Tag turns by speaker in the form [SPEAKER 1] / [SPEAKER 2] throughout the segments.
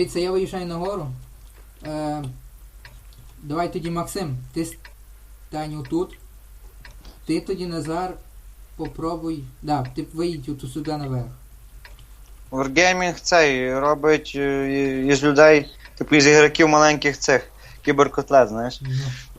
[SPEAKER 1] Дивіться, я виїжджаю на гору. Е, давай тоді, Максим, ти стань тут. Ти тоді Назар попробуй. Да, ти виїдь от сюди наверх.
[SPEAKER 2] Wargaming цей робить е, із людей, типу із ігроків маленьких цих кіберкотлет, знаєш. Е,
[SPEAKER 1] якраз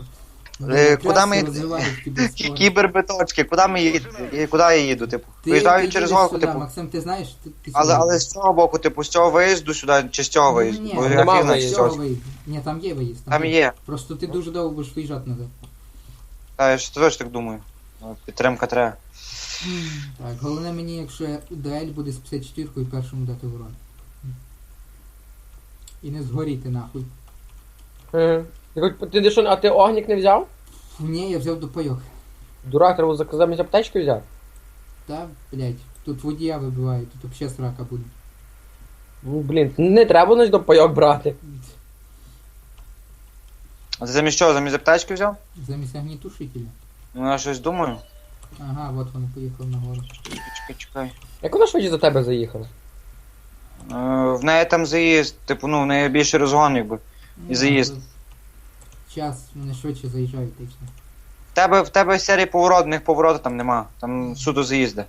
[SPEAKER 2] куди ми-
[SPEAKER 1] розвивають
[SPEAKER 2] Кі-
[SPEAKER 1] кіберспорт.
[SPEAKER 2] Кібербиточки, куди ми їдемо? Куди я їду, типу?
[SPEAKER 1] Ти-
[SPEAKER 2] Виїжджаю
[SPEAKER 1] ти
[SPEAKER 2] через
[SPEAKER 1] сюди,
[SPEAKER 2] типу.
[SPEAKER 1] Максим, ти знаєш? Ти, ти
[SPEAKER 2] Але, але з цього боку, типу, з цього виїзду сюди, чи з цього виїзду?
[SPEAKER 1] Ні,
[SPEAKER 2] Бо
[SPEAKER 1] ні,
[SPEAKER 3] Нема
[SPEAKER 2] реактивно
[SPEAKER 3] виїзду.
[SPEAKER 2] з
[SPEAKER 1] Цього
[SPEAKER 2] цього.
[SPEAKER 1] виїзд. Ні, там є виїзд.
[SPEAKER 2] Там є.
[SPEAKER 1] Просто ти дуже довго будеш виїжджати назад.
[SPEAKER 2] Та я ж теж так думаю. От, Підтримка треба.
[SPEAKER 1] Так, головне мені, якщо я дуель буде з 54-кою першому дати урон. І не згоріти нахуй.
[SPEAKER 3] Е. Ти хоч- Ти де що, а ти огнік не взяв?
[SPEAKER 1] Ні, я взяв допайок.
[SPEAKER 3] Дурак, треба зак- замість аптечки взяти.
[SPEAKER 1] Та, блять, тут водія вибиває, тут взагалі срака буде.
[SPEAKER 3] Ну, блін, не треба значить до пайок брати.
[SPEAKER 2] А ти замість чого? Замість аптечки взяв?
[SPEAKER 1] Замість огнітушителя.
[SPEAKER 2] Ну я щось думаю.
[SPEAKER 1] Ага, от вони поїхали нагору.
[SPEAKER 2] Чекай, чекай.
[SPEAKER 3] Як вона швидше за тебе заїхала?
[SPEAKER 2] Е, в неї там заїзд, типу, ну, в неї більше розгон, якби. І заїзд.
[SPEAKER 1] Час, вони швидше заїжджають і все.
[SPEAKER 2] В тебе, в тебе серії поворотних повороту там нема. Там суто заїзди.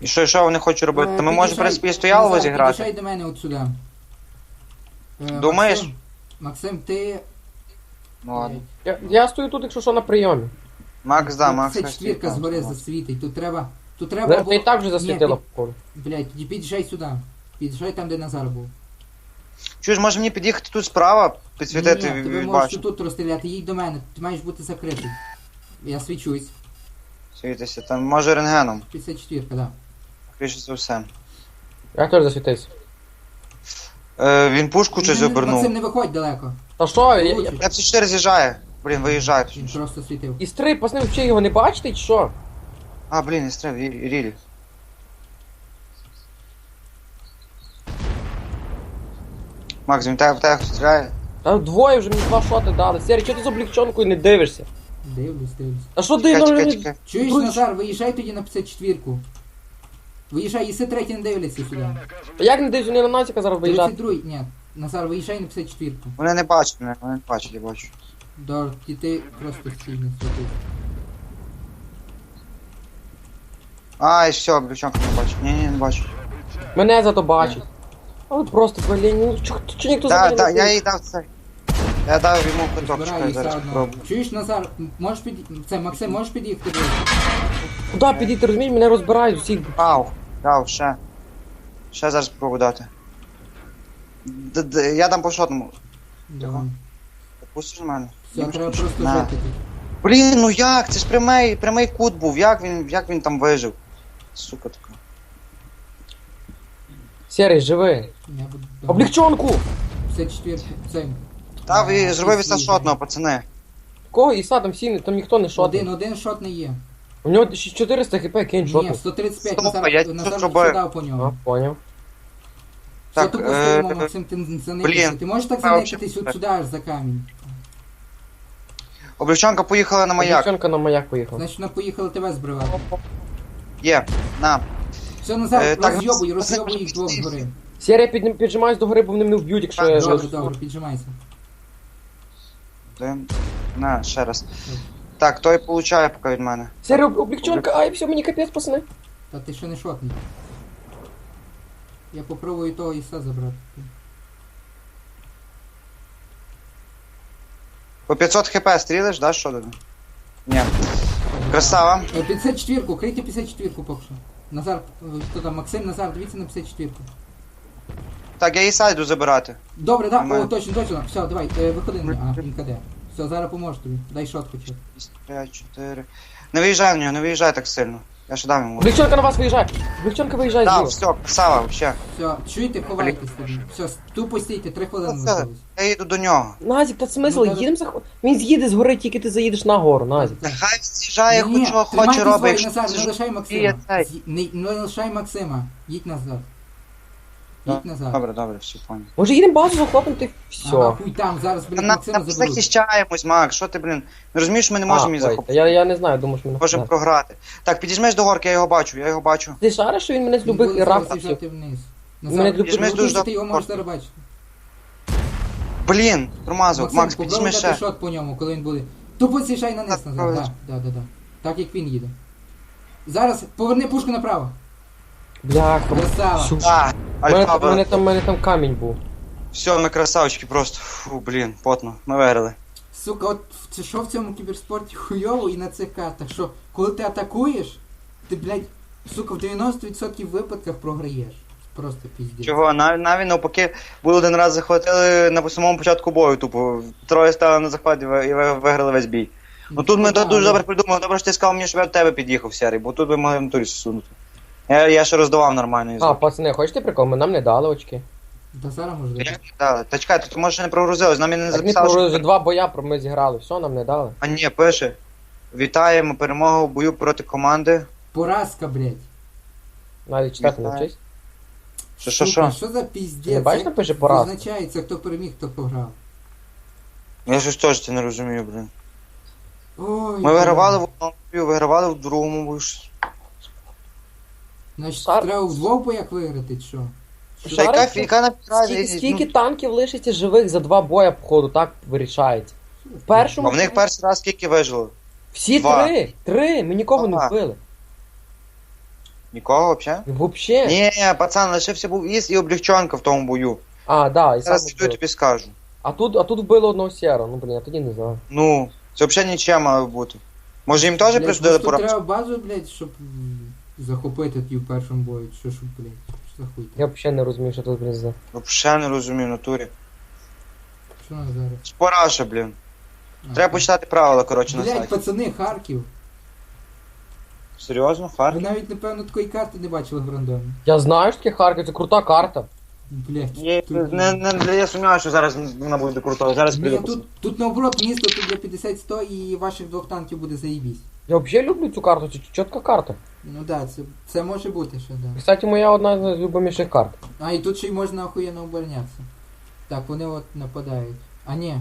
[SPEAKER 2] І що, і що вони хочуть робити?
[SPEAKER 1] Е,
[SPEAKER 2] Та ми можемо, в принципі, і стоялово
[SPEAKER 1] Назар,
[SPEAKER 2] зіграти.
[SPEAKER 1] Під'їжджай до мене от сюди. Е,
[SPEAKER 2] Думаєш?
[SPEAKER 1] Максим, Максим, ти...
[SPEAKER 2] Ну ладно.
[SPEAKER 3] Я, я стою тут, якщо що, на прийомі.
[SPEAKER 2] Макс, да, Макс.
[SPEAKER 1] Це
[SPEAKER 2] хай
[SPEAKER 1] четвірка згори засвітить. Тут треба... Тут треба було...
[SPEAKER 3] ти і так вже засвітила
[SPEAKER 1] Ні,
[SPEAKER 3] по колу.
[SPEAKER 1] Блять, під'їжджай сюди. Під'їжджай там, де Назар був.
[SPEAKER 2] Чуєш, може мені під'їхати тут справа, підсвітити
[SPEAKER 1] Ні, ні, тебе можеш
[SPEAKER 2] бачу.
[SPEAKER 1] тут розстріляти, їдь до мене, ти маєш бути закритий. Я свічусь.
[SPEAKER 2] Світися, там може рентгеном.
[SPEAKER 1] 54, да.
[SPEAKER 2] Скоріше за все.
[SPEAKER 3] Я теж засвітився.
[SPEAKER 2] Е, він пушку щось
[SPEAKER 1] Не- не- Максим,
[SPEAKER 2] обернув.
[SPEAKER 1] не виходь далеко.
[SPEAKER 3] Та що, я, я...
[SPEAKER 1] Влучить.
[SPEAKER 2] М4 з'їжджає. Блін, виїжджає.
[SPEAKER 1] Він просто світив.
[SPEAKER 3] І стрий, пасни, взагалі його не бачите, чи що?
[SPEAKER 2] А, блін, і стрів, і- і рілі. Макс, він тебе в тебе стріляє?
[SPEAKER 3] Та двоє вже мені два шоти дали. Сері, чого ти з облегчонкою не дивишся?
[SPEAKER 1] Дивлюсь, дивлюсь.
[SPEAKER 3] А що
[SPEAKER 2] Чекай,
[SPEAKER 3] дивно?
[SPEAKER 2] чекай, чекай.
[SPEAKER 1] Чуєш,
[SPEAKER 3] Друзі.
[SPEAKER 1] Назар, виїжджай тоді на 54-ку. Виїжджай, іси третій не дивляться сюди.
[SPEAKER 3] Та Як не дивишся, вони на Назіка зараз виїжджати?
[SPEAKER 1] 32-й, ні. Назар, виїжджай на 54-ку.
[SPEAKER 2] Вони не бачать мене, вони не бачать, я бачу.
[SPEAKER 1] Дор, і ти просто стільний схватив.
[SPEAKER 2] А, і все, дівчонка не бачить. Ні, ні, не бачу.
[SPEAKER 3] Мене зато бачить. Але просто, блін, ну чого чого ніхто за мене
[SPEAKER 2] так,
[SPEAKER 3] не
[SPEAKER 2] я їй дав цей. Я дав йому куток, чекай,
[SPEAKER 1] все
[SPEAKER 2] зараз
[SPEAKER 1] одно.
[SPEAKER 2] спробую.
[SPEAKER 1] Чуєш, Назар, можеш під... Це, Максим, можеш під'їхати до...
[SPEAKER 3] Куди підійти, розумієш, мене розбирають всіх.
[SPEAKER 2] Ау, дав, ще. Ще зараз спробую дати. Д- д- Я дам по шотному.
[SPEAKER 1] Да.
[SPEAKER 2] Пустиш мене?
[SPEAKER 1] Все, треба просто
[SPEAKER 2] На.
[SPEAKER 1] жити.
[SPEAKER 2] Блін, ну як? Це ж прямий, прямий кут був. Як він, як він там вижив? Сука така.
[SPEAKER 3] Серий, живи.
[SPEAKER 1] Я буду...
[SPEAKER 3] Облегчонку!
[SPEAKER 1] 54 це...
[SPEAKER 2] Та ви зробив від шотного, пацани.
[SPEAKER 3] Кого Іса там сіни, там ніхто не шотний.
[SPEAKER 1] Один, один шот не є.
[SPEAKER 3] У нього ще 400 хп, кинь
[SPEAKER 1] Ні, 135,
[SPEAKER 2] Стоп,
[SPEAKER 1] Назар,
[SPEAKER 2] я тут
[SPEAKER 1] Назар
[SPEAKER 2] зробив.
[SPEAKER 1] дав по
[SPEAKER 3] А,
[SPEAKER 1] ньому.
[SPEAKER 3] поняв.
[SPEAKER 1] Все,
[SPEAKER 2] Так,
[SPEAKER 1] тупо
[SPEAKER 2] е,
[SPEAKER 1] стоїмо, Максим, ти
[SPEAKER 2] блін,
[SPEAKER 1] Ти можеш так
[SPEAKER 2] вообще
[SPEAKER 1] от
[SPEAKER 2] так.
[SPEAKER 1] сюди аж за камінь.
[SPEAKER 2] Облегчонка поїхала на маяк.
[SPEAKER 3] Облегчонка на маяк поїхала.
[SPEAKER 1] Значить, вона поїхала тебе збривати.
[SPEAKER 2] Є, на.
[SPEAKER 1] Все,
[SPEAKER 2] Е, так,
[SPEAKER 1] розйобуй, розйобуй їх двох згори.
[SPEAKER 3] Серія під, піджимаюсь до гори, бо вони мене вб'ють, якщо
[SPEAKER 2] Так,
[SPEAKER 3] я...
[SPEAKER 1] Добре, добре, піджимайся.
[SPEAKER 2] Один. На, ще раз. Так, той получає поки від мене.
[SPEAKER 3] Серія, об- ай, все, мені капець, пацани.
[SPEAKER 1] Та ти ще не шотний. Я попробую того іса забрати.
[SPEAKER 2] По 500 хп стрілиш, да, що? Ні. Красава.
[SPEAKER 1] Е, 54-ку, крийте 54-ку поки що. Назар, е, хто там, Максим, Назар, дивіться на 54-ку.
[SPEAKER 2] Так, я її сайду забирати.
[SPEAKER 1] Добре, да, о, точно, точно. Все, давай, е, виходи на. А, каде. Все, зараз поможу тобі. Дай шот хоча. б.
[SPEAKER 2] 5, 4. Не виїжджай в нього, не виїжджай так сильно. Я ж дам йому.
[SPEAKER 3] Облегчонка на вас виїжджає. Облегчонка виїжджає
[SPEAKER 2] Так,
[SPEAKER 3] зліва.
[SPEAKER 2] все, красава, вообще.
[SPEAKER 1] Все, чуєте, ховайтесь. Все, тупо стійте, три хвилини
[SPEAKER 2] Оце.
[SPEAKER 1] лишилось.
[SPEAKER 2] Я їду до нього.
[SPEAKER 3] Назік, та смисл,
[SPEAKER 1] Ну, да, да.
[SPEAKER 3] їдемо за... Він з'їде з гори, тільки ти заїдеш на гору, Назік.
[SPEAKER 2] Нехай з'їжджає, хоч що хоче робить. Якщо
[SPEAKER 1] не лишай
[SPEAKER 2] є
[SPEAKER 1] Максима.
[SPEAKER 2] цей.
[SPEAKER 1] З'ї- Не, не лишай Максима. Їдь назад.
[SPEAKER 2] Да,
[SPEAKER 1] Їдь назад.
[SPEAKER 2] Добре, добре, все понял.
[SPEAKER 3] Може їдемо базу захопити, все.
[SPEAKER 1] Ага, хуй там, зараз, блін,
[SPEAKER 2] на,
[SPEAKER 1] Максима заберуть.
[SPEAKER 2] захищаємось, Мак, що ти, блін? Не розумієш, ми не можемо її
[SPEAKER 3] ой,
[SPEAKER 2] захопити.
[SPEAKER 3] Я, я не знаю, думаю, що мене...
[SPEAKER 2] Можемо програти. Так, підіжмеш до горки, я його бачу, я його бачу.
[SPEAKER 3] Ти шариш, що він мене з
[SPEAKER 1] Він
[SPEAKER 3] любих ракурсів.
[SPEAKER 1] вниз.
[SPEAKER 3] Мене
[SPEAKER 1] Назар,
[SPEAKER 3] дуже-
[SPEAKER 1] підготуйся,
[SPEAKER 2] дуже
[SPEAKER 1] ти його можеш
[SPEAKER 2] добре.
[SPEAKER 1] зараз бачити.
[SPEAKER 2] Блін, промазав.
[SPEAKER 1] Максим,
[SPEAKER 2] Макс,
[SPEAKER 1] попробуй
[SPEAKER 2] підійми
[SPEAKER 1] дати
[SPEAKER 2] ще.
[SPEAKER 1] шот по ньому, коли він буде. Тупо з'їжджай на низ,
[SPEAKER 2] Так, правильно.
[SPEAKER 1] Да, да, да, да. Так як він їде. Зараз поверни пушку направо.
[SPEAKER 3] Бляха.
[SPEAKER 1] Красава.
[SPEAKER 2] А,
[SPEAKER 3] У мене,
[SPEAKER 2] Альфа,
[SPEAKER 3] там- мене, там, мене там камінь був.
[SPEAKER 2] все, ми красавчики просто. Фу, блін, потно. Ми виграли.
[SPEAKER 1] Сука, от це що в цьому кіберспорті хуйово і на цих картах, що коли ти атакуєш, ти, блядь, сука, в 90% випадках програєш. Просто піздець.
[SPEAKER 2] Чого? Навіть, навіть навпаки, були один раз захватили на самому початку бою, тупо. Троє стали на захват і ви- і ви- виграли весь бій. Ну тут ми
[SPEAKER 1] да,
[SPEAKER 2] дуже
[SPEAKER 1] да.
[SPEAKER 2] добре придумали. Добре, що ти сказав мені, щоб я до тебе під'їхав, Сярий, бо тут би могли в натурі сунути. Я, я ще роздавав нормально.
[SPEAKER 3] А,
[SPEAKER 2] язик.
[SPEAKER 3] пацани, хочете прикол? Ми нам не дали очки.
[SPEAKER 1] Та зараз може бути.
[SPEAKER 2] Як? Та, та чекай, тут може ще не прогрузилось, нам і не
[SPEAKER 3] Так не
[SPEAKER 2] записали.
[SPEAKER 3] про
[SPEAKER 2] що-
[SPEAKER 3] два боя про ми зіграли, все нам не дали.
[SPEAKER 2] А ні, пише. Вітаємо перемогу в бою проти команди.
[SPEAKER 1] Поразка, блядь.
[SPEAKER 3] Навіть читати не
[SPEAKER 2] Вітаю.
[SPEAKER 3] вчись.
[SPEAKER 2] Що, що,
[SPEAKER 1] Сука,
[SPEAKER 2] що?
[SPEAKER 1] що за піздець?
[SPEAKER 3] Не бачиш,
[SPEAKER 1] Як
[SPEAKER 3] напише поразка?
[SPEAKER 1] Визначається, хто переміг, хто програв.
[SPEAKER 2] Я щось теж це не розумію, блін.
[SPEAKER 1] Ой,
[SPEAKER 2] Ми вигравали в одному бою, вигравали в другому бою.
[SPEAKER 1] Значить,
[SPEAKER 3] Стар-
[SPEAKER 1] треба в двох боях виграти, чи що?
[SPEAKER 2] Яка,
[SPEAKER 3] Зараз
[SPEAKER 2] яка на
[SPEAKER 3] Скільки, скільки танків лишиться живих за два боя, походу, так вирішається. В першому
[SPEAKER 2] А в них перший раз скільки вижило?
[SPEAKER 3] всі
[SPEAKER 2] Два.
[SPEAKER 3] три. Три. Ми нікого не
[SPEAKER 2] Два.
[SPEAKER 3] вбили.
[SPEAKER 2] Нікого взагалі?
[SPEAKER 3] Вообще.
[SPEAKER 2] Ні, пацан, лишився був Іс і облегчонка в тому бою.
[SPEAKER 3] А, да, і сам
[SPEAKER 2] Зараз зайду
[SPEAKER 3] вбили.
[SPEAKER 2] тобі скажу.
[SPEAKER 3] А тут, а тут вбили одного сіра. Ну блін, я тоді не знаю.
[SPEAKER 2] Ну, це взагалі нічим має бути. Може їм теж
[SPEAKER 1] Блядь,
[SPEAKER 2] присудили
[SPEAKER 1] тут
[SPEAKER 2] поразку?
[SPEAKER 1] треба базу, блядь, щоб м, захопити ті в першому бою, що, щоб, блядь, що за хуй?
[SPEAKER 3] Я взагалі не розумію, що тут блін за.
[SPEAKER 2] Взагалі не розумію натурі.
[SPEAKER 1] Що у нас зараз?
[SPEAKER 2] Спораша, блін.
[SPEAKER 1] А,
[SPEAKER 2] Треба почитати правила, коротше, на
[SPEAKER 1] Блядь,
[SPEAKER 2] сайті.
[SPEAKER 1] пацани, Харків.
[SPEAKER 2] Серйозно,
[SPEAKER 1] Ви
[SPEAKER 2] Харків?
[SPEAKER 1] навіть, напевно, такої карти не бачили в рандомі.
[SPEAKER 3] Я знаю, що таке Харків, це крута карта.
[SPEAKER 1] Блядь.
[SPEAKER 2] Є, не, не, я сумніваюся, що зараз вона буде крутою. Зараз
[SPEAKER 1] Ні,
[SPEAKER 2] піду.
[SPEAKER 1] тут, тут наоборот місто тут для 50-100 і ваших двох танків буде заїбісь.
[SPEAKER 3] Я взагалі люблю цю карту, це чітка карта.
[SPEAKER 1] Ну да, це, це може бути ще, да.
[SPEAKER 3] Кстати, моя одна з любиміших карт.
[SPEAKER 1] А, і тут ще й можна охуєнно оборонятися. Так, вони от нападають. А ні.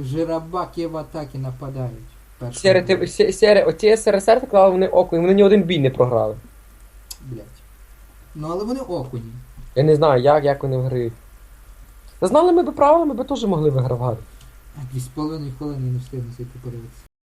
[SPEAKER 1] Жирабаки в атаки нападають. Перший
[SPEAKER 3] Сєре, ти, сє- сєре, оці СРСР так клали вони око, і вони ні один бій не програли.
[SPEAKER 1] Блять. Ну але вони окуні.
[SPEAKER 3] Я не знаю, як, як вони виграють. Та знали ми би правила, ми би теж могли вигравати.
[SPEAKER 1] А дві з половиною хвилини не встигну собі подивитися.